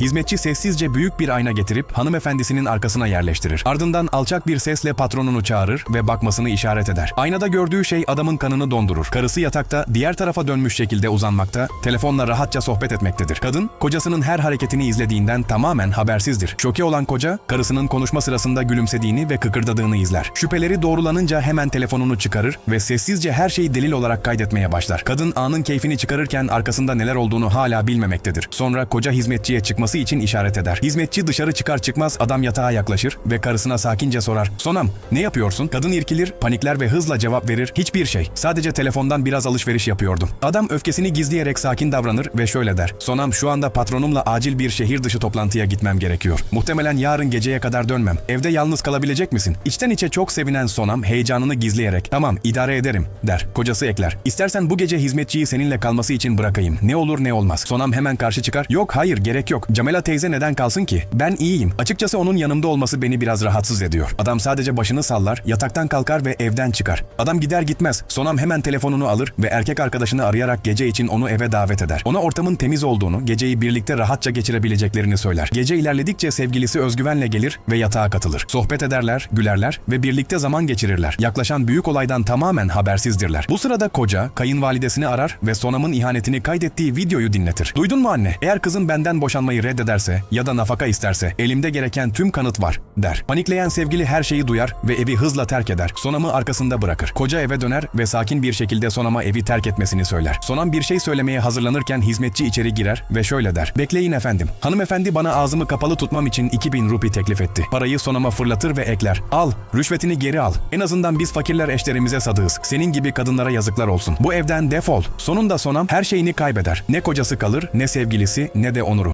Hizmetçi sessizce büyük bir ayna getirip hanımefendisinin arkasına yerleştirir. Ardından alçak bir sesle patronunu çağırır ve bakmasını işaret eder. Aynada gördüğü şey adamın kanını dondurur. Karısı yatakta diğer tarafa dönmüş şekilde uzanmakta, telefonla rahatça sohbet etmektedir. Kadın, kocasının her hareketini izlediğinden tamamen habersizdir. Şoke olan koca, karısının konuşma sırasında gülümsediğini ve kıkırdadığını izler. Şüpheleri doğrulanınca hemen telefonunu çıkarır ve sessizce her şeyi delil olarak kaydetmeye başlar. Kadın anın keyfini çıkarırken arkasında neler olduğunu hala bilmemektedir. Sonra koca hizmetçiye çıkması için işaret eder. Hizmetçi dışarı çıkar çıkmaz adam yatağa yaklaşır ve karısına sakince sorar. Sonam ne yapıyorsun? Kadın irkilir, panikler ve hızla cevap verir. Hiçbir şey. Sadece telefondan biraz alışveriş yapıyordum. Adam öfkesini gizleyerek sakin davranır ve şöyle der. Sonam şu anda patronumla acil bir şehir dışı toplantıya gitmem gerekiyor. Muhtemelen yarın geceye kadar dönmem. Evde yalnız kalabilecek misin? İçten içe çok sevinen Sonam heyecanını gizleyerek tamam idare ederim der. Kocası ekler. İstersen bu gece hizmetçiyi seninle kalması için bırakayım. Ne olur ne olmaz. Sonam hemen karşı çıkar. Yok hayır gerek yok. Camela teyze neden kalsın ki? Ben iyiyim. Açıkçası onun yanımda olması beni biraz rahatsız ediyor. Adam sadece başını sallar, yataktan kalkar ve evden çıkar. Adam gider gitmez. Sonam hemen telefonunu alır ve erkek arkadaşını arayarak gece için onu eve davet eder. Ona ortamın temiz olduğunu, geceyi birlikte rahatça geçirebileceklerini söyler. Gece ilerledikçe sevgilisi özgüvenle gelir ve yatağa katılır. Sohbet ederler, gülerler ve birlikte zaman geçirirler. Yaklaşan büyük olaydan tamamen habersizdirler. Bu sırada koca kayınvalidesini arar ve Sonam'ın ihanetini kaydettiği videoyu dinletir. Duydun mu anne? Eğer kızım benden boşanmayı reddederse ya da nafaka isterse elimde gereken tüm kanıt var der. Panikleyen sevgili her şeyi duyar ve evi hızla terk eder. Sonam'ı arkasında bırakır. Koca eve döner ve sakin bir şekilde Sonam'a evi terk etmesini söyler. Sonam bir şey söylemeye hazırlanırken hizmetçi içeri girer ve şöyle der. Bekleyin efendim. Hanımefendi bana ağzımı kapalı tutmam için 2000 rupi teklif etti. Parayı Sonam'a fırlatır ve ekler. Al, rüşvetini geri al. En azından biz fakirler eşlerimize sadığız. Senin gibi kadınlara yazıklar olsun. Bu evden defol. Sonunda Sonam her şeyini kaybeder. Ne kocası kalır, ne sevgilisi, ne de onuru.